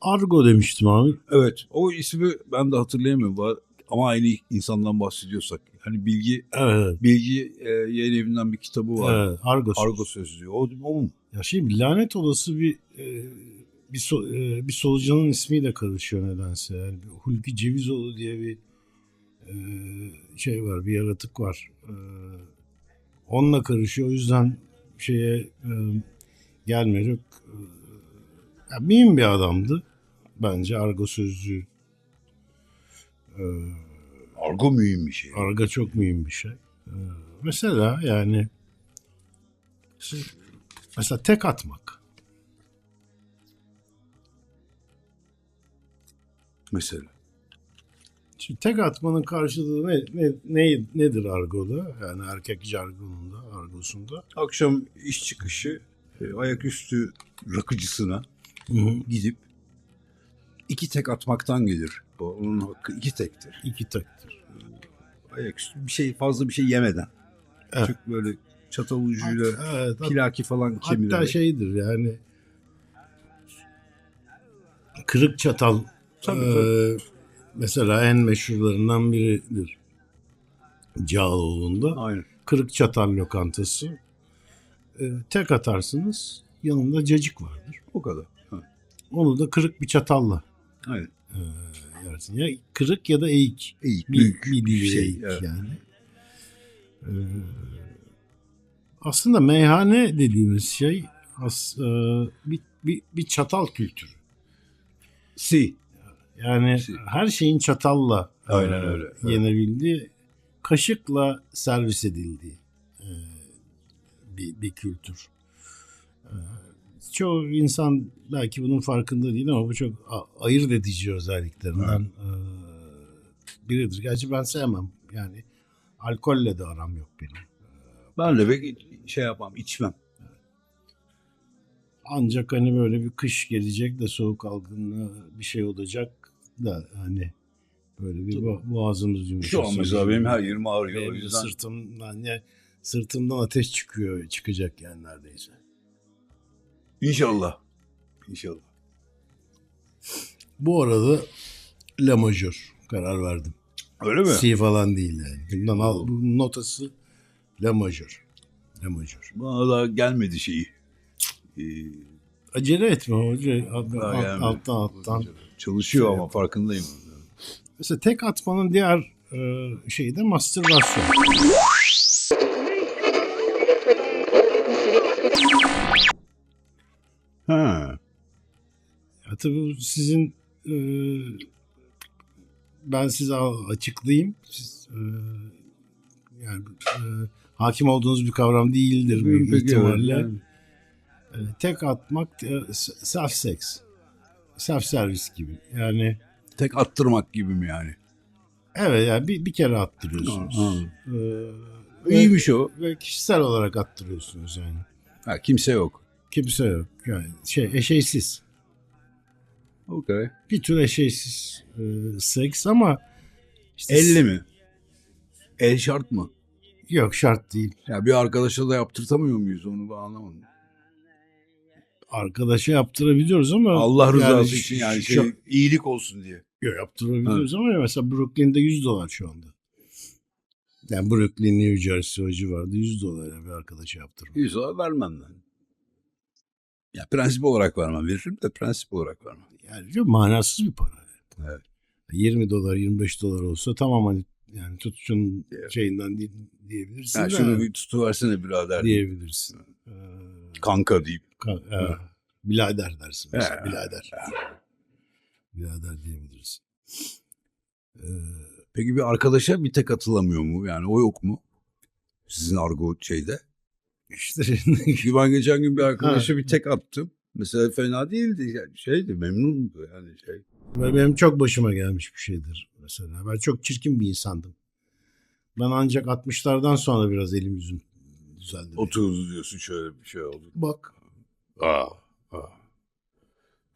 Argo demiştim abi. Evet. O ismi ben de hatırlayamıyorum. Ama aynı insandan bahsediyorsak. Hani bilgi Evet. bilgi e, yayın evinden bir kitabı var. evet Argo. Argo sözlüğü. O, o mu? Ya şey lanet olası bir e, bir, so, e, bir solucanın ismiyle karışıyor nedense. Yani Hulki Cevizoğlu diye bir e, şey var, bir yaratık var. E, onunla karışıyor. O yüzden şeye e, gelmiyor. Çok, e, ya mühim bir adamdı bence Argo sözlüğü. E, Argo mühim bir şey. Argo çok mühim bir şey. E, mesela yani mesela tek atmak. Mesela. Şimdi tek atmanın karşılığı ne, ne, ne- nedir argoda? Yani erkek jargonunda, argosunda. Akşam iş çıkışı e, ayaküstü rakıcısına gidip iki tek atmaktan gelir. O, onun hakkı iki tektir. İki tektir. Ayaküstü bir şey fazla bir şey yemeden. Evet. Çok böyle çatal ucuyla Evet, pilaki falan kemirerek. hatta şeydir yani kırık çatal Tabii, e, tabii. mesela en meşhurlarından biridir. Cağaloğlu'nda. Aynen. Kırık çatal lokantası. E, tek atarsınız yanında cacık vardır. O kadar. Ha, Onu da kırık bir çatalla Aynen. e, yersin. Ya kırık ya da eğik. İyi, bir, büyük bir bir şey. eğik evet. yani. Ee, aslında meyhane dediğimiz şey as, e, bir, bir, bir çatal kültürü. Si. Yani Si. her şeyin çatalla e, Aynen öyle, evet. yenebildiği, kaşıkla servis edildiği e, bir, bir kültür. E, çoğu insan belki bunun farkında değil ama bu çok ayırt edici özelliklerinden e, biridir. Gerçi ben sevmem. Yani alkolle de aram yok benim. Ben de pek şey yapmam, içmem. Ancak hani böyle bir kış gelecek de soğuk algınlığı bir şey olacak da hani böyle bir bo- boğazımız yumuşasa. Şu an mesela benim her yerim ağrıyor. Benim O de yüzden sırtımdan ya sırtımdan ateş çıkıyor çıkacak yani neredeyse. İnşallah. İnşallah. Bu arada la majör karar verdim. Öyle mi? Si falan değil yani. Bundan al, bunun notası la majör. La majör. Bana daha gelmedi şeyi. Ee, Acele etme hoca. Alt- alt- alttan alttan. Çalışıyor Şey ama yap. farkındayım. Mesela tek atmanın diğer e, şeyi de mastürbasyon. Ha. Ya tabii bu sizin e, ben size açıklayayım. Siz, e, yani e, hakim olduğunuz bir kavram değildir büyük ihtimalle. evet. E, tek atmak e, self sex. Self servis gibi. Yani Tek attırmak gibi mi yani? evet yani bir, bir kere attırıyorsunuz. Ha, E, ve, İyiymiş o. ve kişisel olarak attırıyorsunuz yani. Ha, kimse yok. Kimse yok. Yani şey eşeysiz. Okey. Bir tür eşeysiz e, seks ama işte 50 mi? El şart mı? Yok şart değil. Ya bir arkadaşa da yaptırtamıyor muyuz onu ben anlamadım. Arkadaşa yaptırabiliyoruz ama Allah rızası yani için yani şey, iyilik olsun diye. Yok, yaptırabiliyoruz ama mesela Brooklyn'de 100 dolar şu anda. Yani Brooklyn, New Jersey o civarda 100 dolar bir arkadaşa yaptırmak. 100 dolar vermem ben. Ya prensip olarak vermem. Veririm de prensip olarak vermem. Yani çok manasız bir para. Evet. 20 dolar, 25 dolar olsa tamam hani yani tut şunun Evet. şeyinden di- diyebilirsin. Ya de, şunu bir tutuversene birader. diyebilirsin. Ee, Kanka deyip. ka- e, birader dersin mesela. He. Birader. Birader diyebilirsin. Ee, Peki bir arkadaşa bir tek atılamıyor mu? Yani o yok mu? Sizin argo şeyde. İşte şimdi ben geçen gün bir arkadaşa bir tek attım. Mesela fena değildi. Yani şeydi memnundu yani şey. Benim çok başıma gelmiş bir şeydir mesela. Ben çok çirkin bir insandım. Ben ancak 60'lardan sonra biraz elim yüzüm düzeldi. benim. 30 diyorsun şöyle bir şey oldu. Bak. Aa. aa.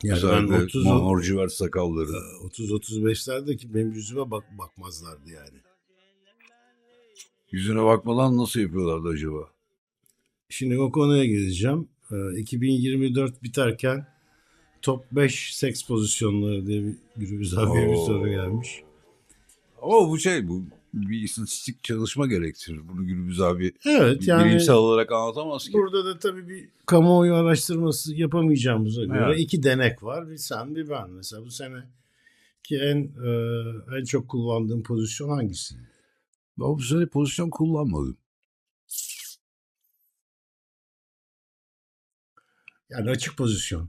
Yani Güzel ben bir 30 morciver sakalları. 30 35'lerdeki benim yüzüme bak bakmazlardı yani. Yüzüne bakmadan nasıl yapıyorlardı acaba? Şimdi o konuya geleceğim. Ee, 2024 biterken top 5 seks pozisyonları diye bir abiye bir soru gelmiş. Ama bu şey bu bir istatistik çalışma gerektirir. Bunu Gürbüz abi Evet yani bilimsel olarak anlatamaz ki. burada da tabii bir kamuoyu araştırması yapamayacağımıza göre Evet. iki denek var. Bir sen bir ben. Mesela bu sene ki en e, en çok kullandığım pozisyon hangisi? Ben bu sene pozisyon kullanmadım. Yani açık pozisyon.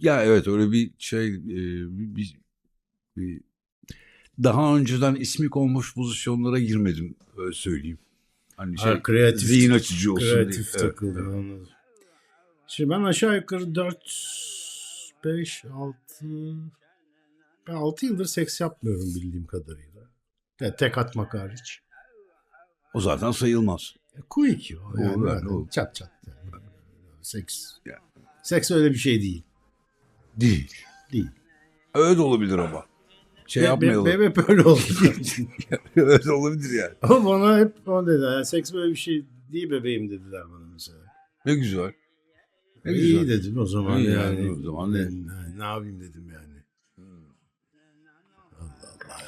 Ya evet öyle bir şey e, bir, bir- bir- daha önceden ismi konmuş pozisyonlara girmedim öyle söyleyeyim. Hani şey Ha, kreatif, zihin açıcı olsun kreatif diye. Takıldı. evet. Anladım. Şimdi ben aşağı yukarı 4, 5, 6 ben 6 yıldır seks yapmıyorum bildiğim kadarıyla. Ya, tek atmak hariç. O zaten sayılmaz. E, Quick o. Yani, Olur, yani olur. Çat çat. Yani. Seks. Ya. Seks öyle bir şey değil. Değil. Değil. Öyle de olabilir ama. Şey Be- yapmayalım. be- hep öyle oldu. öyle olabilir yani. Ama bana hep o dedi. Yani seks böyle bir şey değil bebeğim dediler bana mesela. Ne güzel. Ne İyi güzel. dedim o zaman İyi yani. yani, o zaman ne? ne, ne yapayım dedim yani.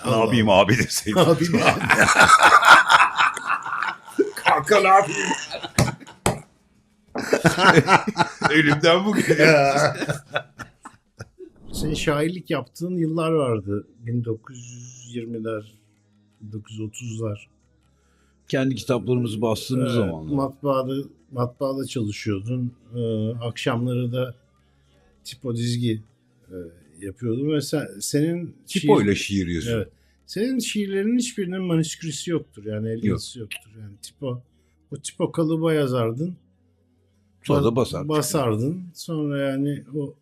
Ne yapayım abi deseydin. Ne yapayım abi? Kanka ne yapayım? Elimden bu geliyor. Senin şairlik yaptığın yıllar vardı. 1920'ler, 1930'lar. Kendi kitaplarımızı bastığımız Ee, zamanlar. Matbaada, matbaada çalışıyordun. Ee, akşamları da tipo dizgi e, yapıyordun. Ve sen, senin Tipo ile şiir- şiir yazıyor. Evet. Senin şiirlerinin hiçbirinin manuskrisi yoktur. Yani el Yok. yazısı yoktur. Yani tipo o tipo kalıba yazardın. Sonra da Ba- basar. Basardın. Sonra yani o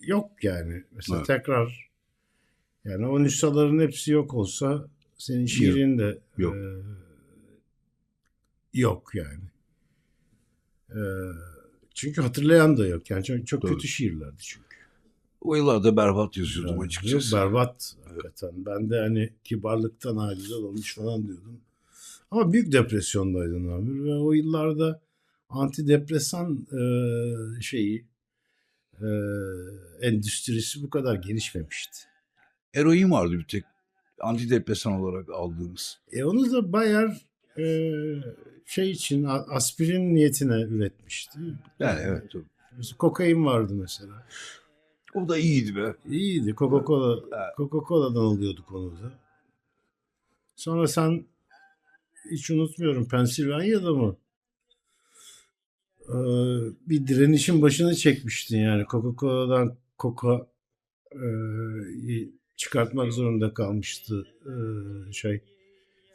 yok yani. Mesela Evet. tekrar yani o nüshaların hepsi yok olsa senin şiirin de Yok. e, yok yani. E, çünkü hatırlayan da yok. Yani çok, çok Doğru. kötü şiirlerdi çünkü. O yıllarda berbat yazıyordum Yani açıkçası. Berbat hakikaten. Ben de hani kibarlıktan acize olmuş falan diyordum. Ama büyük depresyondaydım Amir ve o yıllarda antidepresan e, şeyi e, endüstrisi bu kadar gelişmemişti. Eroin vardı bir tek. Antidepresan olarak aldığımız. E onu da Bayer e, şey için aspirin niyetine üretmişti. Yani evet. tabii. Mesela kokain vardı mesela. O da iyiydi be. İyiydi. Coca-Cola, Evet. Coca-Cola'dan alıyorduk onu da. Sonra sen hiç unutmuyorum Pensilvanya'da mı? Ee, bir direnişin başını çekmiştin yani. Coca-Cola'dan Coca çıkartmak zorunda kalmıştı şey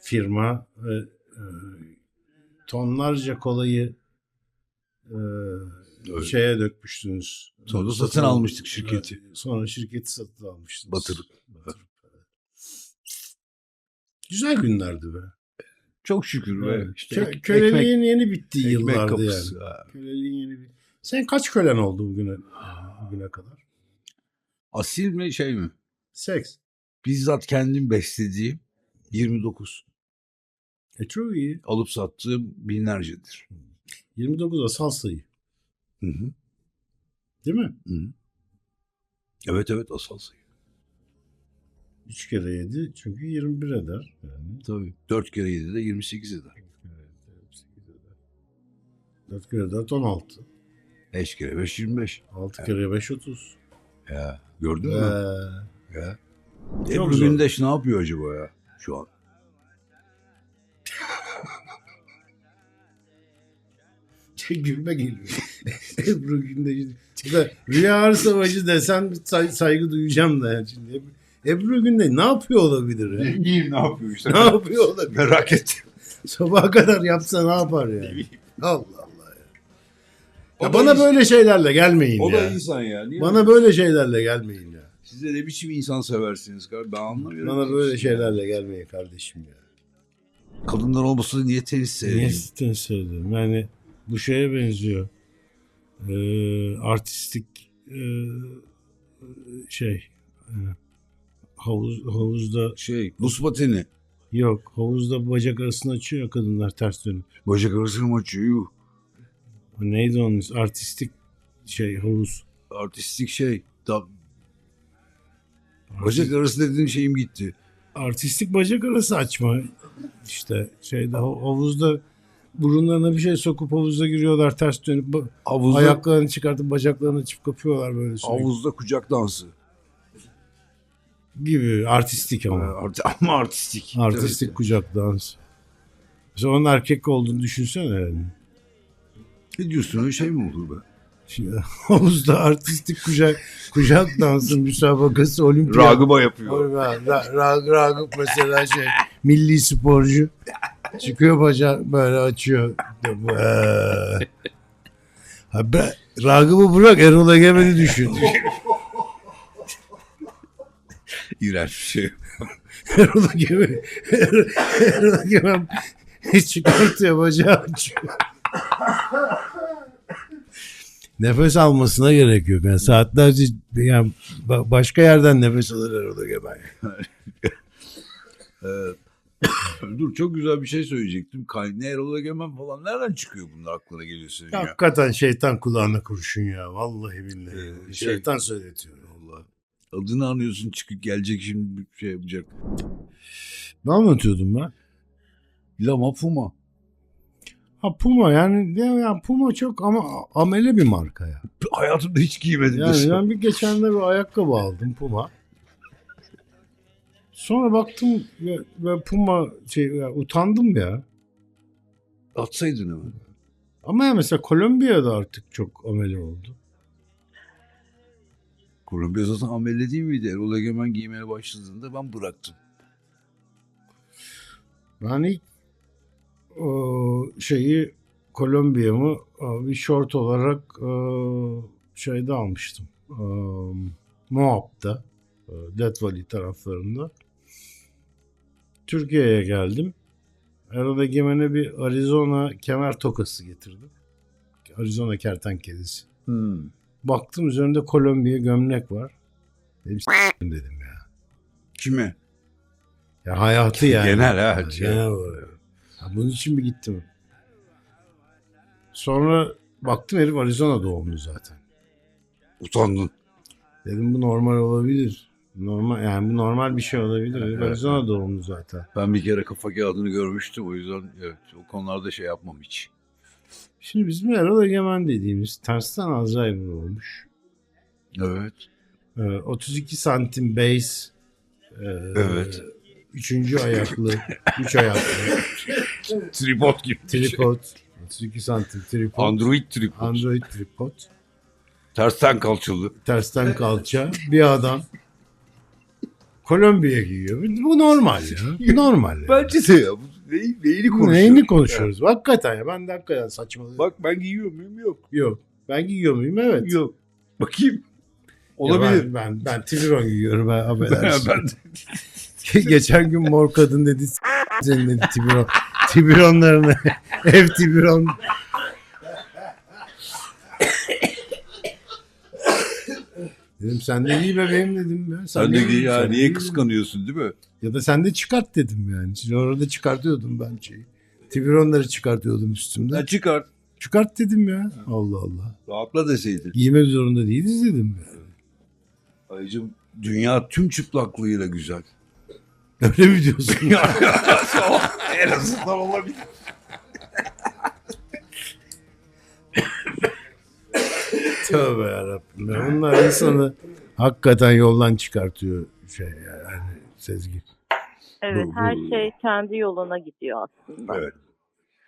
firma tonlarca kolayı e, Evet. şeye dökmüştünüz. Sonra satın almıştık şirketi. Sonra şirketi satın almıştınız. Batırıp. Batırıp. Güzel günlerdi be. Çok şükür. Evet. İşte Kö- köleliğin yeni bittiği ekmek, ekmek yıllardı kapısı. yani. Ha. Köleliğin yeni bit. Sen kaç kölen oldu bugüne bugüne kadar? Asil mi şey mi? Seks. Bizzat kendim beslediğim 29. E çok iyi. Alıp sattığım binlercedir. 29 asal sayı. Hı hı. Değil mi? Hı hı. Evet evet asal sayı. 3 kere 7 çünkü 21 eder. Yani. Tabii. 4 kere 7 de 28 eder. 4 kere 4 16. 5 kere 5 25. 6 kere 5 30. Ya gördün mü? Ee, Ya. Ebru. Gündeş ne yapıyor acaba ya şu an? Gülme geliyor. Ebru Gündeş. Rüya Savaşı desen say- saygı duyacağım da yani şimdi. Ebru, Gündeş ne yapıyor olabilir ya? Bileyim ne yapıyor işte. ne yapıyor olabilir? Merak ettim. Sabaha kadar yapsa ne yapar yani? Allah Allah ya. O ya bana böyle şeylerle gelmeyin O ya. da insan ya. Niye Bana böyle şeylerle gelmeyin ya. Siz de ne biçim insan seversiniz kardeşim? Ben anlamıyorum. Bana böyle şeylerle gelmeyin kardeşim ya. Kadınlar olmasa niye tenis Niye seyredeyim? cidden söyledim? Yani bu şeye benziyor. Ee, artistik e, şey e, havuz havuzda Şey, buz pateni. yok havuzda bacak arasını açıyor kadınlar ters dönüp. Bacak arasını mı açıyor? Yuh. Neydi onun ismi? artistik şey havuz. Artistik şey. Da, bacak arası dediğin şeyim gitti. artistik bacak arası açma. İşte şeyde hav- havuzda burunlarına bir şey sokup havuza giriyorlar ters dönüp Havuzda, ayaklarını çıkartıp bacaklarını açıp kapıyorlar böyle sürekli. havuzda kucak dansı. Gibi artistik Ama, art- ama artistik. Artistik Evet. kucak dansı. Mesela onun erkek olduğunu düşünsene yani. Ne diyorsun öyle şey mi olur be? Havuzda artistik kucak kucak dansı müsabakası olimpiyat. Ragıba yapıyor. Ra- Ra- Ra- Ragıp mesela şey milli sporcu çıkıyor bacak böyle açıyor. Eee. Ha, be, Ragıp'ı bırak Erol Egemen'i düşün. İğrenç bir şey. Erol Egemen, Erol Egemen çıkartıyor bacağı nefes almasına gerek yok. Yani saatlerce yani ba- başka yerden nefes alır Erol Egemen. Dur çok güzel bir şey söyleyecektim. Kayne Erol Egemen falan nereden çıkıyor bunlar aklına geliyor senin ya? Hakikaten şeytan kulağına kurşun ya. Vallahi billahi. Ee, şey- şeytan söyletiyor. Adını anıyorsun çıkıp gelecek şimdi bir şey yapacak. Ne anlatıyordum ben? Lama Puma. Ha Puma yani, ya, ya Puma çok ama amele bir marka ya. Hayatımda hiç giymedim. Yani desem. ben bir geçen de bir ayakkabı aldım Puma. Sonra baktım ve, ve Puma şey ya, utandım ya. Atsaydın hemen. Ama ya mesela Kolombiya'da artık çok amele oldu. Kolombiya zaten amele değil miydi? Erol Egemen giymeye başladığında ben bıraktım. Ben ilk o, şeyi Kolombiya'mı e, bir short olarak e, şeyde almıştım. E, Moab'da. e, Death Valley taraflarında. Türkiye'ye geldim. Erol Egemen'e bir Arizona kemer tokası getirdim. Arizona kertenkelesi. Hmm. Baktım üzerinde Kolombiya gömlek var. Dedim "S**tim" dedim ya. Kime? Ya hayatı yani. Genel ha. Ya, genel olarak. Ya bunun için mi gittim? Sonra baktım herif Arizona doğumlu zaten. Utandın. Dedim bu normal olabilir. Normal yani bu normal bir şey olabilir. Herif Evet. Arizona doğumlu zaten. Ben bir kere kafa kağıdını görmüştüm. O yüzden evet o konularda şey yapmam hiç. Şimdi bizim Erol Egemen dediğimiz tersten Alzheimer olmuş. Evet. Ee, 32 santim base. Ee, Evet. Üçüncü ayaklı. üç ayaklı. Tripod gibi. Tripod. 32 santim tripod. Android tripod. Android tripod. Tersten kalçalı. Tersten kalça. Bir adam. Kolombiya giyiyor. Bu normal ya. Bu normal ya. Bence de ya. Neyi, neyini konuşuyoruz? Neyini konuşuyoruz? Hakikaten ya. Ben de hakikaten saçmalıyorum. Bak ben giyiyor muyum? Yok. Yok. Ben giyiyor muyum? Evet. Yok. Bakayım. Ya Olabilir. Ben, ben, ben Tiburon giyiyorum. Ben affedersin. ben de Geçen gün mor kadın dedi. "S- Senin dedi Tiburon. Tiburonlarını. ev Tiburon. Dedim sen de giy bebeğim dedim ya. Sen de giy ya. sen Niye giy." kıskanıyorsun değil mi? Ya da sen de çıkart dedim yani. Şimdi orada çıkartıyordum ben şeyi. Tiburonları çıkartıyordum üstümden. Ya çıkart. Çıkart dedim ya. Allah Allah. Rahatla deseydin. Giymek zorunda değiliz dedim ya. Ayıcım dünya tüm çıplaklığıyla güzel. Öyle mi diyorsun? en azından olabilir. Tövbe yarabbim. Ya. Bunlar insanı hakikaten yoldan çıkartıyor şey yani Sezgi. Evet Bu- her bu- şey kendi yoluna gidiyor aslında. Evet.